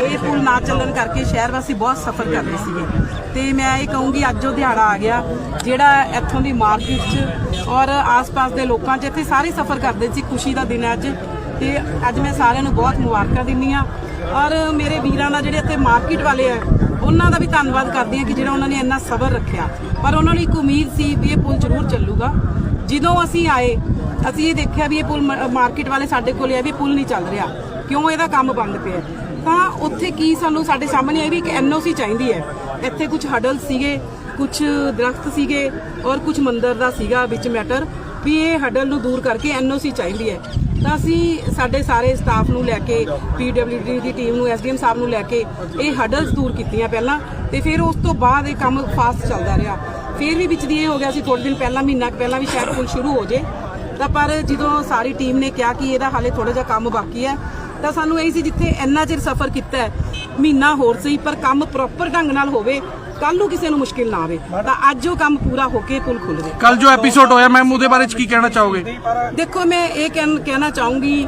ਇਹ ਪੁਲ ਨਾ ਚੱਲਣ ਕਰਕੇ ਸ਼ਹਿਰ ਵਾਸੀ ਬਹੁਤ ਸਫਰ ਕਰ ਰਹੇ ਸੀਗੇ। ਤੇ ਮੈਂ ਇਹ ਕਹੂੰਗੀ, ਅੱਜ ਉਹ ਦਿਹਾੜਾ ਆ ਗਿਆ, ਜਿਹੜਾ ਇੱਥੋਂ ਦੀ ਮਾਰਕੀਟ 'ਚ ਔਰ ਆਸ-ਪਾਸ ਦੇ ਲੋਕਾਂ 'ਚ ਇੱਥੇ ਸਾਰੇ ਸਫਰ ਕਰਦੇ ਸੀ, ਖੁਸ਼ੀ ਦਾ ਦਿਨ ਹੈ ਅੱਜ। ਤੇ ਅੱਜ ਮੈਂ ਸਾਰਿਆਂ ਨੂੰ ਬਹੁਤ ਮੁਬਾਰਕਾਂ ਦਿੰਨੀ ਆ ਔਰ ਮੇਰੇ ਵੀਰਾਂ ਦਾ ਜਿਹੜੇ ਇੱਥੇ ਮਾਰਕੀਟ ਵਾਲੇ ਆ ਉਹਨਾਂ ਦਾ ਵੀ ਧੰਨਵਾਦ ਕਰਦੀ ਹਾਂ ਕਿ ਜਿਹੜਾ ਉਹਨਾਂ ਨੇ ਇੰਨਾ ਸਬਰ ਰੱਖਿਆ। ਪਰ ਉਹਨਾਂ ਨੂੰ ਇੱਕ ਉਮੀਦ ਸੀ ਵੀ ਇਹ ਪੁਲ ਜ਼ਰੂਰ ਚੱਲੂਗਾ। ਜਦੋਂ ਅਸੀਂ ਆਏ, ਅਸੀਂ ਇਹ ਦੇਖਿਆ ਵੀ ਇਹ ਪੁਲ ਮਾਰਕੀਟ ਵਾਲੇ ਸਾਡੇ ਕੋਲ ਆ ਵੀ ਪੁਲ ਨਹੀਂ ਚੱਲ ਰਿਹਾ। ਕਿਉਂ ਇਹਦਾ ਕੰਮ ਬੰਦ ਪਿਆ ਤਾਂ ਉੱਥੇ ਕੀ ਸਾਨੂੰ ਸਾਡੇ ਸਾਹਮਣੇ ਇਹ ਵੀ ਇੱਕ ਐਨਓਸੀ ਚਾਹੀਦੀ ਹੈ। ਇੱਥੇ ਕੁਝ ਹਡਲ ਸੀਗੇ ਕੁਝ ਦਰਖਤ ਸੀਗੇ ਔਰ ਕੁਝ ਮੰਦਰ ਦਾ ਸੀਗਾ ਵਿੱਚ ਮੈਟਰ। ਵੀ ਇਹ ਹਡਲ ਨੂੰ ਦੂਰ ਕਰਕੇ ਐਨਓਸੀ ਚਾਹੀਦੀ ਹੈ। ਤਾਂ ਅਸੀਂ ਸਾਡੇ ਸਾਰੇ ਸਟਾਫ ਨੂੰ ਲੈ ਕੇ ਪੀਡਬਲਯੂਡੀ ਦੀ ਟੀਮ ਨੂੰ ਐਸਡੀਐਮ ਸਾਹਿਬ ਨੂੰ ਲੈ ਕੇ ਇਹ ਹਡਲਸ ਦੂਰ ਕੀਤੀਆਂ ਪਹਿਲਾਂ ਤੇ ਫਿਰ ਉਸ ਤੋਂ ਬਾਅਦ ਇਹ ਕੰਮ ਫਾਸਟ ਚੱਲਦਾ ਰਿਹਾ। ਫਿਰ ਵੀ ਵਿੱਚ ਦੀ ਇਹ ਹੋ ਗਿਆ ਸੀ ਥੋੜੇ ਦਿਨ ਪਹਿਲਾਂ, ਮਹੀਨਾ ਕੁ ਪਹਿਲਾਂ ਵੀ ਸ਼ਾਇਦ ਪੁਲ ਸ਼ੁਰੂ ਹੋ ਜੇ। ਤਾਂ ਪਰ ਜਦੋਂ ਸਾਰੀ ਟੀਮ ਨੇ ਕਿਹਾ ਕਿ ਇਹਦਾ ਹਾਲੇ ਥੋੜਾ ਜਿਹਾ ਕੰਮ ਬਾਕੀ ਹੈ, ਤਾਂ ਸਾਨੂੰ ਇਹ ਸੀ ਜਿੱਥੇ ਇੰਨਾ ਚਿਰ ਸਫ਼ਰ ਕੀਤਾ ਮਹੀਨਾ ਹੋਰ ਸਹੀ ਪਰ ਕੰਮ ਪ੍ਰੋਪਰ ਢੰਗ ਨਾਲ ਹੋਵੇ ਕੱਲ ਨੂੰ ਕਿਸੇ ਨੂੰ ਮੁਸ਼ਕਿਲ ਨਾ ਆਵੇ ਤਾਂ ਅੱਜ ਉਹ ਕੰਮ ਪੂਰਾ ਹੋ ਕੇ ਪੁਲ ਖੁੱਲ ਜੇ ਕੱਲ ਜੋ ਐਪੀਸੋਡ ਹੋਇਆ ਮੈਮ ਉਹਦੇ ਬਾਰੇ ਚ ਕੀ ਕਹਿਣਾ ਚਾਹੋਗੇ? ਦੇਖੋ ਮੈਂ ਇਹ ਕਹਿਣ- ਕਹਿਣਾ ਚਾਹੂੰਗੀ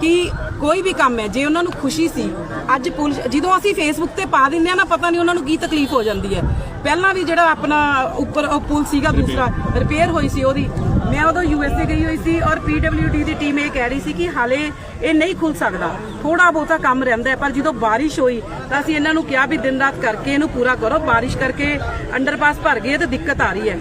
ਕਿ ਕੋਈ ਵੀ ਕੰਮ ਹੈ ਜੇ ਉਹਨਾਂ ਨੂੰ ਖੁਸ਼ੀ ਸੀ ਅੱਜ ਪੁਲ ਜਦੋਂ ਅਸੀਂ ਫੇਸਬੁੱਕ ਤੇ ਪਾ ਦਿੰਦੇ ਆ ਨਾ ਪਤਾ ਨਹੀਂ ਉਹਨਾਂ ਨੂੰ ਕੀ ਤਕਲੀਫ ਹੋ ਜਾਂਦੀ ਹੈ। ਪਹਿਲਾਂ ਵੀ ਜਿਹੜਾ ਆਪਣਾ ਉੱਪਰ ਉਹ ਪੁਲ ਸੀਗਾ ਦੂਸਰਾ ਰਿਪੇਅਰ। ਹੋਈ ਸੀ ਉਹਦੀ ਮੈਂ ਉਦੋਂ ਯੂਐਸਏ ਗਈ ਹੋਈ ਸੀ ਔਰ ਪੀਡਬਲਯੂਡੀ ਦੀ ਟੀਮ ਇਹ ਕਹਿ ਰਹੀ ਸੀ ਕਿ ਹਾਲੇ ਇਹ ਨਹੀਂ ਖੁੱਲ ਸਕਦਾ। ਥੋੜਾ ਬਹੁਤਾ ਕੰਮ ਰਹਿੰਦਾ ਹੈ, ਪਰ ਜਦੋਂ ਬਾਰਿਸ਼ ਹੋਈ ਤਾਂ ਅਸੀਂ ਇਹਨਾਂ ਨੂੰ ਕਿਹਾ ਵੀ ਦਿਨ ਰਾਤ ਕਰਕੇ ਇਹਨੂੰ ਪੂਰਾ ਕਰੋ। ਬਾਰਿਸ਼ ਕਰਕੇ ਅੰਡਰਪਾਸ ਭਰ ਗਏ ਤੇ ਦਿੱਕਤ ਆ ਰਹੀ ਹੈ।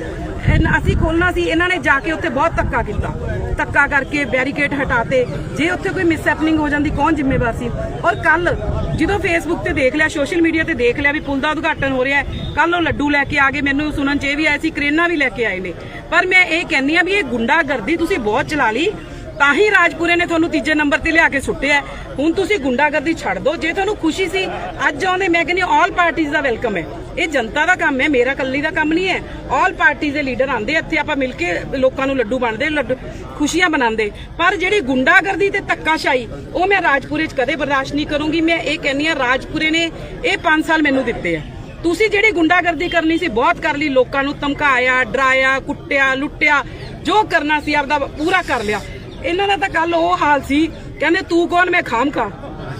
ਇਨ- ਅਸੀਂ ਖੋਲਣਾ ਸੀ, ਇਹਨਾਂ ਨੇ ਜਾ ਕੇ ਉੱਥੇ ਬਹੁਤ ਧੱਕਾ ਕੀਤਾ। ਧੱਕਾ ਕਰਕੇ ਬੈਰੀਕੇਡ ਹਟਾਤੇ। ਜੇ ਉੱਥੇ ਕੋਈ ਮਿਸਹੈਪਨਿੰਗ ਹੋ ਜਾਂਦੀ, ਕੌਣ ਜ਼ਿੰਮੇਵਾਰ ਸੀ? ਔਰ ਕੱਲ ਜਦੋਂ ਫੇਸਬੁੱਕ ਤੇ ਦੇਖ ਲਿਆ, ਸੋਸ਼ਲ ਮੀਡੀਆ ਤੇ ਦੇਖ ਲਿਆ ਵੀ ਪੁਲ ਦਾ ਉਦਘਾਟਨ ਹੋ ਰਿਹਾ ਹੈ ਕੱਲ ਉਹ ਲੱਡੂ ਲੈ ਕੇ ਆ ਗਏ, ਮੈਨੂੰ ਸੁਣਨ ਚ ਇਹ ਵੀ ਆਇਆ ਸੀ, ਕਰੇਨਾ ਵੀ ਲੈ ਕੇ ਆਏ ਨੇ। ਪਰ ਮੈਂ ਇਹ ਕਹਿੰਦੀ ਆ ਵੀ ਇਹ ਗੁੰਡਾਗਰਦੀ ਤੁਸੀਂ ਬਹੁਤ ਚਲਾ ਲਈ, ਤਾਂ ਹੀ ਰਾਜਪੁਰੇ ਨੇ ਤੁਹਾਨੂੰ ਤੀਜੇ ਨੰਬਰ ਤੇ ਲਿਆ ਕੇ ਸੁੱਟਿਆ ਹੈ। ਹੁਣ ਤੁਸੀਂ ਗੁੰਡਾਗਰਦੀ ਛੱਡ ਦਿਓ। ਜੇ ਤੁਹਾਨੂੰ ਖੁਸ਼ੀ ਸੀ, ਅੱਜ ਆਉਂਦੇ, ਮੈਂ ਕਹਿੰਦੀ ਆਲ ਪਾਰਟੀਆਂ ਦਾ ਵੈਲਕਮ ਹੈ। ਇਹ ਜਨਤਾ ਦਾ ਕੰਮ ਹੈ, ਮੇਰਾ ਕੱਲੀ ਦਾ ਕੰਮ ਨਹੀਂ ਹੈ। ਆਲ ਪਾਰਟੀਆਂ ਦੇ ਲੀਡਰ ਆਂਦੇ ਇੱਥੇ ਆਪਾਂ ਮਿਲ ਕੇ ਲੋਕਾਂ ਨੂੰ ਲੱਡੂ ਬਣਦੇ ਲੱਡੂ ਖੁਸ਼ੀਆਂ ਮਨਾਉਂਦੇ। ਪਰ ਜਿਹੜੀ ਗੁੰਡਾਗਰਦੀ ਤੇ ਧੱਕਾਸ਼ਾਹੀ, ਉਹ ਮੈਂ ਰਾਜਪੁਰੇ 'ਚ ਕਦੇ ਬਰਦਾਸ਼ਤ ਨਹੀਂ ਕਰੂੰਗੀ। ਮੈਂ ਇਹ ਕਹਿੰਨੀ ਆ ਰਾਜਪੁਰੇ ਨੇ ਇਹ 5 ਸਾਲ ਮੈਨੂੰ ਦਿੱਤੇ ਆ। ਤੁਸੀਂ ਜਿਹੜੀ ਗੁੰਡਾਗਰਦੀ ਕਰਨੀ ਸੀ, ਬਹੁਤ ਕਰ ਲਈ। ਲੋਕਾਂ ਨੂੰ ਧਮਕਾਇਆ, ਡਰਾਇਆ, ਕੁੱਟਿਆ, ਲੁੱਟਿਆ, ਜੋ ਕਰਨਾ ਸੀ, ਆਪਦਾ ਪੂਰਾ ਕਰ ਲਿਆ। ਇਹਨਾਂ ਦਾ ਤਾਂ ਕੱਲ ਉਹ ਹਾਲ ਸੀ, ਕਹਿੰਦੇ ਤੂੰ ਕੌਣ? ਮੈਂ ਖਾਮ ਖਾ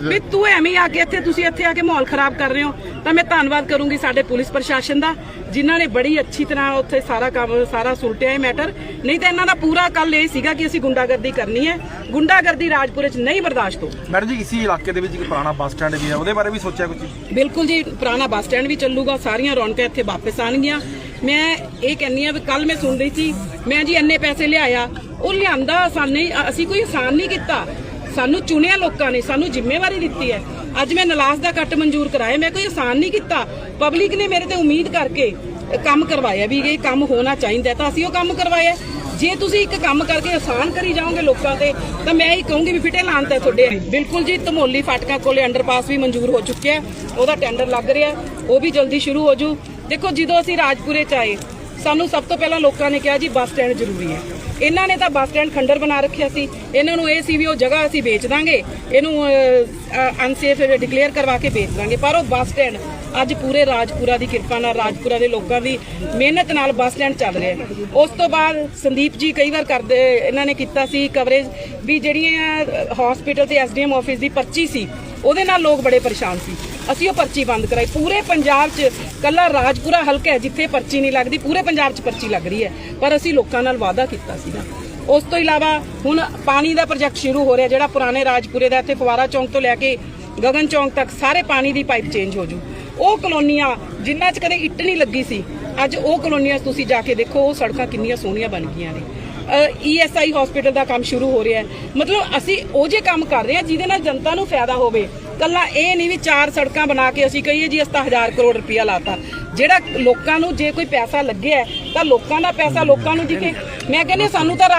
ਵੀ ਤੂੰ ਐਵੇਂ ਆ ਕੇ ਇੱਥੇ, ਤੁਸੀਂ ਇੱਥੇ ਆ ਕੇ ਮਾਹੌਲ ਖਰਾਬ ਕਰ ਰਹੇ ਹੋ। ਤਾਂ ਮੈਂ ਧੰਨਵਾਦ ਕਰੂੰਗੀ ਸਾਡੇ ਪੁਲਿਸ ਪ੍ਰਸ਼ਾਸਨ ਦਾ ਜਿਨ੍ਹਾਂ ਨੇ ਬੜੀ ਅੱਛੀ ਤਰ੍ਹਾਂ ਉੱਥੇ ਸਾਰਾ ਕੰਮ ਸਾਰਾ ਸੁਲਟਿਆ ਇਹ ਮੈਟਰ। ਨਹੀਂ ਤਾਂ ਇਹਨਾਂ ਦਾ ਪੂਰਾ ਕੱਲ ਇਹ ਸੀਗਾ ਕਿ ਅਸੀਂ ਗੁੰਡਾਗਰਦੀ ਕਰਨੀ ਹੈ। ਗੁੰਡਾਗਰਦੀ ਰਾਜਪੁਰੇ 'ਚ ਨਹੀਂ ਬਰਦਾਸ਼ਤ ਹੋ। ਮੈਡਮ ਜੀ ਇਸੇ ਇਲਾਕੇ ਦੇ ਵਿੱਚ ਇੱਕ ਪੁਰਾਣਾ ਬੱਸ ਸਟੈਂਡ ਵੀ ਹੈ ਉਹਦੇ ਬਾਰੇ ਵੀ ਸੋਚਿਆ ਕੁਝ ਬਿਲਕੁਲ ਜੀ ਪੁਰਾਣਾ ਬੱਸ ਸਟੈਂਡ ਵੀ ਚੱਲੂਗਾ ਸਾਰੀਆਂ ਰੌਣਕਾਂ ਇੱਥੇ ਵਾਪਸ ਆਣਗੀਆਂ ਮੈਂ ਇਹ ਕਹਿੰਨੀ ਆ ਵੀ ਕੱਲ ਮੈਂ ਸੁਣ ਰਹੀ ਸੀ ਮੈਂ ਜੀ ਇੰਨੇ ਪੈਸੇ ਲਿਆਇਆ ਉਹ ਲਿਆਂਦਾ ਆਸਾਨ ਨਹੀਂ ਅਸੀਂ ਕੋਈ ਆਸਾਨ ਨਹੀਂ ਕੀਤਾ। ਸਾਨੂੰ ਚੁਣਿਆ ਲੋਕਾਂ ਨੇ, ਸਾਨੂੰ ਜ਼ਿੰਮੇਵਾਰੀ ਦਿੱਤੀ ਹੈ। ਅੱਜ ਮੈਂ ਨਲਾਸ ਦਾ ਕੱਟ ਮਨਜ਼ੂਰ ਕਰਾਇਆ, ਮੈਂ ਕੋਈ ਆਸਾਨ ਨਹੀਂ ਕੀਤਾ। ਪਬਲਿਕ ਨੇ ਮੇਰੇ ਤੇ ਉਮੀਦ ਕਰਕੇ ਕੰਮ ਕਰਵਾਇਆ ਵੀ ਇਹ ਕੰਮ ਹੋਣਾ ਚਾਹੀਦਾ ਤਾਂ ਅਸੀਂ ਉਹ ਕੰਮ ਕਰਵਾਇਆ ਜੇ ਤੁਸੀਂ ਇੱਕ ਕੰਮ ਕਰਕੇ ਆਸਾਨ ਕਰੀ ਜਾਓਗੇ ਲੋਕਾਂ ਤੇ, ਤਾਂ ਮੈਂ ਇਹ ਕਹੂੰਗੀ ਵੀ ਫਿਟੇ ਲਾਂਤ ਹੈ ਤੁਹਾਡੇ। ਬਿਲਕੁਲ ਜੀ, ਧਮੋਲੀ ਫਾਟਕਾਂ ਕੋਲੇ ਅੰਡਰਪਾਸ ਵੀ ਮਨਜ਼ੂਰ ਹੋ ਚੁੱਕਿਆ ਉਹਦਾ ਟੈਂਡਰ ਲੱਗ ਰਿਹਾ ਉਹ ਵੀ ਜਲਦੀ ਸ਼ੁਰੂ ਹੋ ਜੂ। ਦੇਖੋ, ਜਦੋਂ ਅਸੀਂ ਰਾਜਪੁਰੇ ਚ ਆਏ, ਸਾਨੂੰ ਸਭ ਤੋਂ ਪਹਿਲਾਂ ਲੋਕਾਂ ਨੇ ਕਿਹਾ ਜੀ, ਬੱਸ ਸਟੈਂਡ ਜ਼ਰੂਰੀ ਹੈ। ਇਹਨਾਂ ਨੇ ਤਾਂ ਬੱਸ ਸਟੈਂਡ ਖੰਡਰ ਬਣਾ ਰੱਖਿਆ ਸੀ। ਇਹਨਾਂ ਨੂੰ ਇਹ ਸੀ ਵੀ ਉਹ ਜਗ੍ਹਾ ਅਸੀਂ ਵੇਚ ਦਾਂਗੇ। ਇਹਨੂੰ ਅਨਸੇਫ ਡਿਕਲੇਅਰ ਕਰਵਾ ਕੇ ਵੇਚ ਦਾਂਗੇ। ਪਰ ਉਹ ਬੱਸ ਸਟੈਂਡ ਅੱਜ ਪੂਰੇ ਰਾਜਪੁਰਾ ਦੀ ਕਿਰਪਾ ਨਾਲ, ਰਾਜਪੁਰਾ ਦੇ ਲੋਕਾਂ ਦੀ ਮਿਹਨਤ ਨਾਲ ਬੱਸ ਸਟੈਂਡ ਚੱਲ ਰਿਹਾ ਉਸ ਤੋਂ ਬਾਅਦ ਸੰਦੀਪ ਜੀ ਕਈ ਵਾਰ ਕਰਦੇ, ਇਹਨਾਂ ਨੇ ਕੀਤਾ ਸੀ ਕਵਰੇਜ ਵੀ ਜਿਹੜੀਆਂ ਹਸਪੀਟਲ ਤੇ ਐਸਡੀਐਮ ਆਫਿਸ ਦੀ ਪਰਚੀ ਸੀ, ਉਹਦੇ ਨਾਲ ਲੋਕ ਬੜੇ ਪਰੇਸ਼ਾਨ ਸੀ। ਅਸੀਂ ਉਹ ਪਰਚੀ ਬੰਦ ਕਰਾਈ। ਪੂਰੇ ਪੰਜਾਬ 'ਚ ਕੱਲਾ ਰਾਜਪੁਰਾ ਹਲਕਾ ਹੈ ਜਿੱਥੇ ਪਰਚੀ ਨਹੀਂ ਲੱਗਦੀ। ਪੂਰੇ ਪੰਜਾਬ 'ਚ ਪਰਚੀ ਲੱਗ ਰਹੀ ਹੈ। ਪਰ ਅਸੀਂ ਲੋਕਾਂ ਨਾਲ ਵਾਅਦਾ ਕੀਤਾ ਸੀਗਾ। ਉਸ ਤੋਂ ਇਲਾਵਾ ਹੁਣ ਪਾਣੀ ਦਾ ਪ੍ਰੋਜੈਕਟ ਸ਼ੁਰੂ ਹੋ ਰਿਹਾ, ਜਿਹੜਾ ਪੁਰਾਣੇ ਰਾਜਪੁਰੇ ਦਾ ਇੱਥੇ ਫਵਾਰਾ ਚੌਂਕ ਤੋਂ ਲੈ ਕੇ ਗਗਨ ਚੌਂਕ ਤੱਕ ਸਾਰੇ ਪਾਣੀ ਦੀ ਪਾਈਪ ਚੇਂਜ ਹੋ ਜੂ। ਉਹ ਕਲੋਨੀਆਂ ਜਿਨ੍ਹਾਂ 'ਚ ਕਦੇ ਇੱਟ ਨਹੀਂ ਲੱਗੀ ਸੀ, ਅੱਜ ਉਹ ਕਲੋਨੀਆਂ ਤੁਸੀਂ ਜਾ ਕੇ ਦੇਖੋ, ਉਹ ਸੜਕਾਂ ਕਿੰਨੀਆਂ ਸੋਹਣੀਆਂ ਬਣ ਗਈਆਂ ਨੇ। ਈਐਸਆਈ ਹਸਪੀਟਲ ਦਾ ਕੰਮ ਸ਼ੁਰੂ ਹੋ ਰਿਹਾ ਹੈ। ਮਤਲਬ ਅਸੀਂ ਉਹ ਜੇ ਕੰਮ ਕਰ ਰਹੇ ਹਾਂ, ਜਿਹਦੇ ਨਾਲ ਜਨਤਾ ਨੂੰ ਫਾਇਦਾ ਹੋਵੇ। ਕੱਲਾ ਇਹ ਨਹੀਂ ਵੀ ਚਾਰ ਸੜਕਾਂ ਬਣਾ ਕੇ ਅਸੀਂ ਕਹੀਏ ਜੀ, ਅਸੀਂ ਤਾਂ 1000 ਕਰੋੜ ਰੁਪਇਆ ਲਾਤਾ। ਜਿਹੜਾ ਲੋਕਾਂ ਨੂੰ ਜੇ ਕੋਈ ਪੈਸਾ ਲੱਗਿਆ ਤਾਂ ਲੋਕਾਂ ਦਾ ਪੈਸਾ ਲੋਕਾਂ ਨੂੰ ਦਿਖੇ। ਮੈਂ ਕਹਿੰਦੀ ਸਾਨੂੰ ਤਾਂ